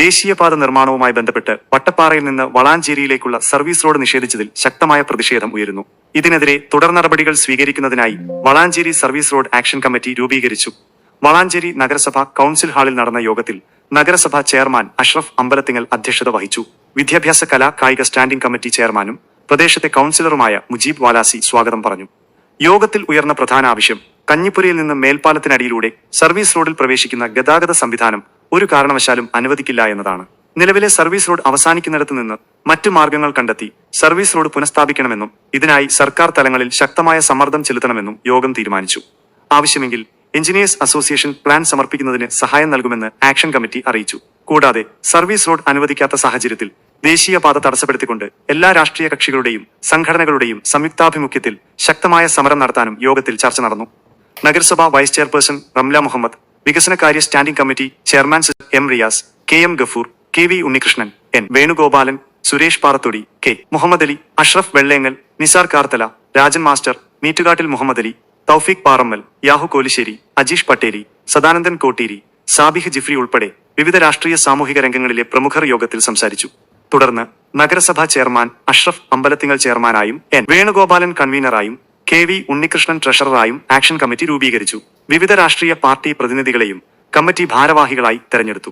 ദേശീയപാത നിർമ്മാണവുമായി ബന്ധപ്പെട്ട് വട്ടപ്പാറയിൽ നിന്ന് വളാഞ്ചേരിയിലേക്കുള്ള സർവീസ് റോഡ് നിഷേധിച്ചതിൽ ശക്തമായ പ്രതിഷേധം ഉയരുന്നു. ഇതിനെതിരെ തുടർ നടപടികൾ സ്വീകരിക്കുന്നതിനായി Valanchery service road action committee രൂപീകരിച്ചു. വളാഞ്ചേരി നഗരസഭ കൗൺസിൽ ഹാളിൽ നടന്ന യോഗത്തിൽ നഗരസഭാ ചെയർമാൻ അഷ്റഫ് അമ്പലത്തിങ്ങൽ അധ്യക്ഷത വഹിച്ചു. വിദ്യാഭ്യാസ കലാ കായിക സ്റ്റാൻഡിംഗ് കമ്മിറ്റി ചെയർമാനും പ്രദേശത്തെ കൗൺസിലറുമായ മുജീബ് വാലാസി സ്വാഗതം പറഞ്ഞു. യോഗത്തിൽ ഉയർന്ന പ്രധാന ആവശ്യം കഞ്ഞിപ്പുരയിൽ നിന്ന് മേൽപ്പാലത്തിനടിയിലൂടെ സർവീസ് റോഡിൽ പ്രവേശിക്കുന്ന ഗതാഗത സംവിധാനം ഒരു കാരണവശാലും അനുവദിക്കില്ല എന്നതാണ്. നിലവിലെ സർവീസ് റോഡ് അവസാനിക്കുന്നിടത്ത് നിന്ന് മറ്റു മാർഗങ്ങൾ കണ്ടെത്തി സർവീസ് റോഡ് പുനഃസ്ഥാപിക്കണമെന്നും ഇതിനായി സർക്കാർ തലങ്ങളിൽ ശക്തമായ സമ്മർദ്ദം ചെലുത്തണമെന്നും യോഗം തീരുമാനിച്ചു. ആവശ്യമെങ്കിൽ എഞ്ചിനീയേഴ്സ് അസോസിയേഷൻ പ്ലാൻ സമർപ്പിക്കുന്നതിന് സഹായം നൽകുമെന്ന് ആക്ഷൻ കമ്മിറ്റി അറിയിച്ചു. കൂടാതെ സർവീസ് റോഡ് അനുവദിക്കാത്ത സാഹചര്യത്തിൽ ദേശീയപാത തടസ്സപ്പെടുത്തിക്കൊണ്ട് എല്ലാ രാഷ്ട്രീയ കക്ഷികളുടെയും സംഘടനകളുടെയും സംയുക്താഭിമുഖ്യത്തിൽ ശക്തമായ സമരം നടത്താനും യോഗത്തിൽ ചർച്ച നടന്നു. നഗരസഭ വൈസ് ചെയർപേഴ്സൺ റംല മുഹമ്മദ് വികസനകാര്യ standing committee chairman M Riyas K M Gafoor K V Unnikrishnan N Venugopalan Suresh Parathodi K Muhammad Ali Ashraf Vellengal Nisar Karthala Rajan master Meettukattil Muhammad Ali Thoufeeq Parammal Yahu Kolissery Ajeesh Patteri Sadanandan Kotteeri Sabih Jifri ഉൾപ്പെടെ വിവിധ രാഷ്ട്രീയ സാമൂഹിക രംഗങ്ങളിലെ പ്രമുഖർ യോഗത്തിൽ സംസാരിച്ചു. തുടർന്ന് നഗരസഭാ ചെയർമാൻ അഷ്റഫ് അമ്പലത്തിങ്ങൽ ചെയർമാനായും എൻ വേണുഗോപാലൻ കൺവീനറായും കെ വി ഉണ്ണികൃഷ്ണൻ ട്രഷററായും ആക്ഷൻ കമ്മിറ്റി രൂപീകരിച്ചു. വിവിധ രാഷ്ട്രീയ പാർട്ടി പ്രതിനിധികളെയും കമ്മിറ്റി ഭാരവാഹികളായി തെരഞ്ഞെടുത്തു.